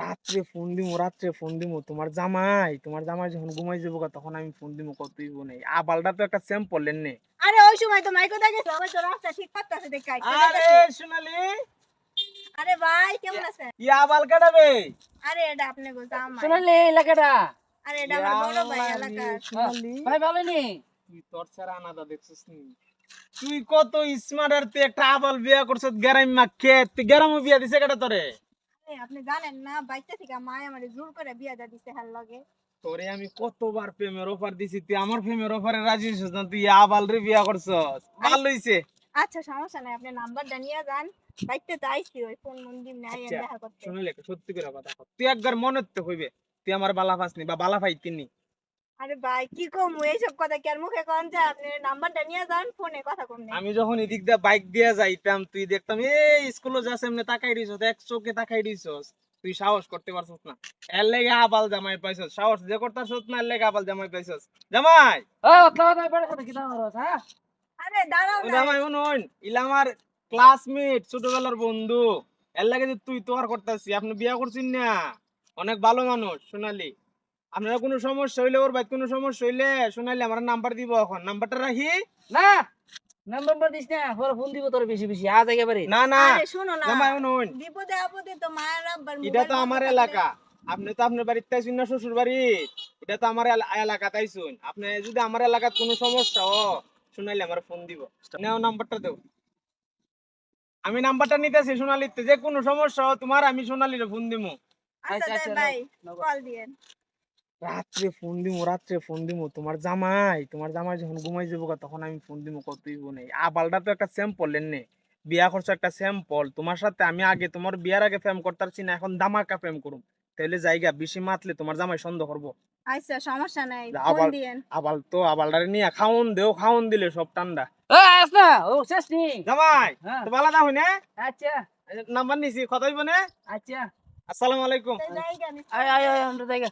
রাত্রে ফোন দিমু রাত্রে ফোন দিমু। তোমার জামাই তোমার জামাই যখন ঘুমাই যাব গা, তখন আমি ফোন দিমু কতই নেই। আবালটা তো একটা স্যাম্পল নে। আরে ওই সময় তো মাইকো দেখে সবাই তো রাস্তা ঠিক করতেছে দেখে আইছে, আরে সোনালি! আরে ভাই কেমন আছেন? ই আবাল কাটাবে আরে এটা আপনি গো জামাই। শোনালে এলাকাটা? আরে এটা আমার বড় ভাই এলাকার সোনালি! ভাই ভালো নি? তুই তোর ছাড়া আনাদা দেখছিস নি? তুই কত স্মার্ট আর তুই একটা আবাল বিয়া করছিস গ্যারাম মাখে তুই গ্যারামও বিয়া দিছে কেটা তোরে? আপনি জানেন না বাইতে থেকে মা আমারে জোর করে বিয়া দা দিছে হাল লগে। তোরে আমি কতবার প্রেমের অফার দিছি তুই আমার প্রেমের অফারে রাজি হইছিস না তুই আবাল রে বিয়া করছস? ভালো হইছে আচ্ছা সমস্যা নাই আপনি নাম্বারটা দানিয়া যান। বাইতে তো আইছি ওই ফোন মন দিম না আইয়া আচ্ছা, দেখা করতে। শুনলে সত্যি করে কথা তুই একবার মনে কইবে হইবে তুই আমার বালা পাসনি বা বালা পাইতিনি। আরে ভাই কি কম? এইসব কথা কি আর মুখে কোন যায় আপনি নাম্বারটা নিয়ে যান ফোনে কথা কম নেই। আমি যখন এদিক দিয়ে বাইক দিয়ে যাইতাম তুই দেখতাম এই স্কুলে যাস এমনি তাকাই দিছস এক চোখে তাকাই দিছস তুই সাহস করতে পারছস না। এর লেগে আবাল জামাই পাইছস। সাহস যে করতাছস না এর লেগে আবাল জামাই পাইছস। জামাই! ও অতলা না বড় কথা কি দাও হ্যাঁ? আরে দাঁড়াও জামাই শুনুন ইলা আমার ক্লাসমেট ছোটবেলার বন্ধু। এর লাগে যে তুই তো আর করতাছি আপনি বিয়া করছিস না। অনেক ভালো মানুষ সোনালি। আপনারা কোনো সমস্যা হইলে ওর ভাই কোনো সমস্যা হইলে সোনালি আমার নাম্বার দিব এখন। নাম্বারটা রাখি। না নাম্বার দিস না পরে ফোন দিব তোর বেশি বেশি আজ একেবারে। না না। শোনো না বিপদে আপদে তো মায়ের আব্বার এটা তো আমার এলাকা। আপনি তো আপনার বাড়িতে আইসুন না শ্বশুর বাড়ি। এটা তো আমার এলাকা তাইছুন আপনি যদি আমার এলাকার কোনো সমস্যা ও শুনাইলে আমার ফোন দিব। নেও নাম্বারটা দেও। আমি নাম্বারটা নিতেছি সোনালিতে। যে কোনো সমস্যা তোমার আমি সোনালির ফোন দিমু। আচ্ছা ভাই। কল দিয়েন। রাত্রে ফোন দিমু রাত্রে ফোন দিমু। তোমার জামাই তোমার জামাই যখন ঘুমাই যাব গা, তখন আমি ফোন দিমু কতই নেই আবালটা তো একটা স্যাম্পল নে। বিয়া করছ একটা স্যাম্পল তোমার সাথে আমি আগে তোমার বিয়ার আগে প্রেম করতেছি না এখন দামাকা প্রেম করুম। তাহলে জায়গা বেশি মাতলে তোমার জামাই সন্দেহ করব। আচ্ছা সমস্যা নাই ফোন দিয়েন। আবাল তো আবালটারে নিয়ে খাওন দেও খাওন দিলে সব ঠান্ডা ও আস ও শেষ নি জামাই তো ভালো না হইনে? আচ্ছা। নাম্বার নিছি কথা হইব না? আচ্ছা। আসসালামু আলাইকুম। আয় আয় আয় আমরা জায়গা